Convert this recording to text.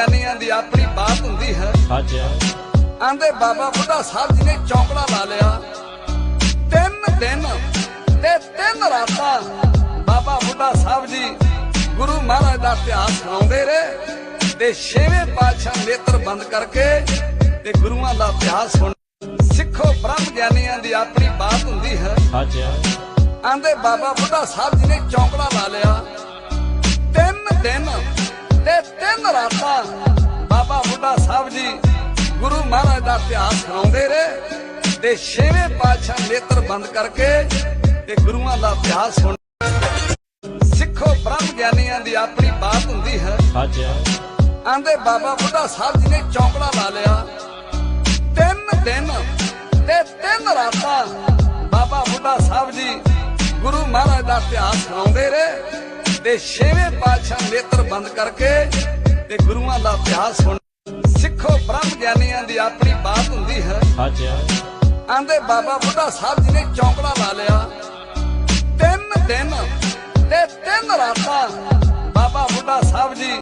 ਗਿਆਨੀਆਂ ਦੀ ਆਪਣੀ ਬਾਤ ਹੁੰਦੀ ਹੈ। ਸੱਚ ਹੈ। ਆਂਦੇ ਬਾਬਾ ਬੁੱਢਾ ਸਾਹਿਬ ਜੀ ਨੇ ਚੌਂਕੜਾ ਲਾ ਲਿਆ। ਤਿੰਨ ਦਿਨ ਤੇ ਤਿੰਨ ਰਾਤਾਂ ਬਾਬਾ ਬੁੱਢਾ ਸਾਹਿਬ ਜੀ ਗੁਰੂ ਮਹਾਰਾਜ ਦਾ ਇਤਿਹਾਸ ਸੁਣਾਉਂਦੇ ਰਹੇ ਤੇ ਛੇਵੇਂ ਪਾਤਸ਼ਾਹ ਨੇਤਰ ਬੰਦ ਕਰਕੇ ਤੇ ਗੁਰੂਆਂ ਦਾ ਇਤਿਹਾਸ ਸੁਣ ਸਿੱਖੋ ਬ੍ਰਹਮ ਗਿਆਨੀਆਂ ਦੀ ਆਪਣੀ ਬਾਤ ਹੁੰਦੀ ਹੈ। ਸੱਚ ਹੈ। ਆਂਦੇ ਬਾਬਾ ਬੁੱਢਾ ਸਾਹਿਬ ਜੀ ਨੇ ਚੌਂਕੜਾ ਲਾ ਲਿਆ। ਤਿੰਨ ਦਿਨ ਰਾਤਾਂ ਬਾਬਾ ਬੁੱਢਾ ਸਾਹਿਬ ਜੀ ਗੁਰੂ ਮਹਾਰਾਜ ਦਾ ਇਤਿਹਾਸ ਸੁਣਾਉਂਦੇ ਰਹੇ ਤੇ ਛੇਵੇਂ ਪਾਤਸ਼ਾਹ ਨੇਤਰ ਬੰਦ ਕਰਕੇ ਤੇ ਗੁਰੂਆਂ ਦਾ ਇਤਿਹਾਸ ਸੁਣ ਸਿੱਖੋ ਬ੍ਰਹਮ ਗਿਆਨੀਆਂ ਦੀ ਆਪਣੀ ਬਾਤ ਹੁੰਦੀ ਹੈ। ਸੱਚ ਹੈ ਆਂਦੇ ਬਾਬਾ ਬੁੱਢਾ ਸਾਹਿਬ ਜੀ ਨੇ ਚੌਂਕੜਾ ਲਾ ਲਿਆ। ਤਿੰਨ ਦਿਨ ਤੇ ਤਿੰਨ ਰਾਤਾਂ ਬਾਬਾ ਬੁੱਢਾ ਸਾਹਿਬ ਜੀ ਗੁਰੂ ਮਹਾਰਾਜ ਦਾ ਇਤਿਹਾਸ ਸੁਣਾਉਂਦੇ ਰਹੇ ਤੇ ਛੇਵੇਂ ਪਾਤਸ਼ਾਹ ਨੇਤਰ ਬੰਦ ਕਰਕੇ ਤੇ ਗੁਰੂਆਂ ਦਾ ਇਤਿਹਾਸ ਸੁਣ। ਸਿੱਖੋ ਬ੍ਰਹਮ ਗਿਆਨੀਆਂ ਦੀ ਆਪਣੀ ਬਾਤ ਹੁੰਦੀ ਹੈ। ਸੱਚ ਹੈ। ਆਂਦੇ ਬਾਬਾ ਬੁੱਢਾ ਸਾਹਿਬ ਜੀ ਨੇ ਚੌਂਕੜਾ ਲਾ ਲਿਆ। ਤਿੰਨ ਦਿਨ ਤੇ ਤਿੰਨ ਰਾਤਾਂ ਬਾਬਾ ਬੁੱਢਾ ਸਾਹਿਬ ਜੀ